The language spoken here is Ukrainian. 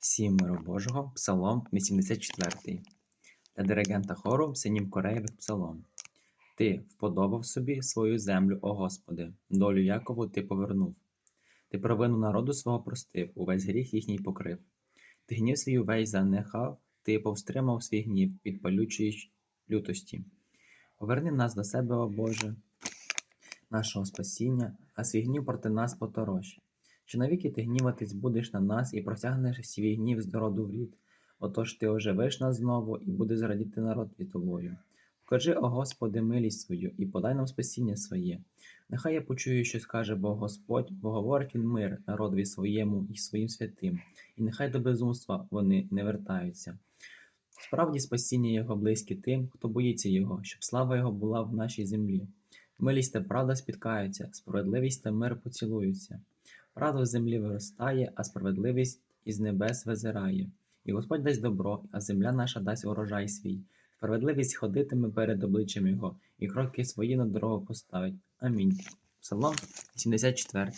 Сім миру Божого, Псалом 84. Для диригента хору синів Кореєвих Псалом. Ти вподобав собі свою землю, о Господи, долю Якову ти повернув. Ти провину народу свого простив, увесь гріх їхній покрив. Ти гнів свій увесь занехав, ти повстримав свій гнів від палючої лютості. Поверни нас до себе, о Боже, нашого спасіння, а свій гнів проти нас поторощ. Чи навіки ти гніватись будеш на нас і протягнеш свій гнів з роду в рід? Отож ти оживиш нас знову і буде зрадіти народ від тобою. Покажи, о Господи, милість свою і подай нам спасіння своє. Нехай я почую, що скаже Бог Господь, бо говорить він мир народові своєму і своїм святим, і нехай до безумства вони не вертаються. Справді спасіння Його близьке тим, хто боїться Його, щоб слава Його була в нашій землі. Милість та правда спіткаються, справедливість та мир поцілуються. Правда в землі виростає, а справедливість із небес визирає. І Господь дасть добро, а земля наша дасть урожай свій. Справедливість ходитиме перед обличчям Його, і кроки свої на дорогу поставить. Амінь. Псалом 74.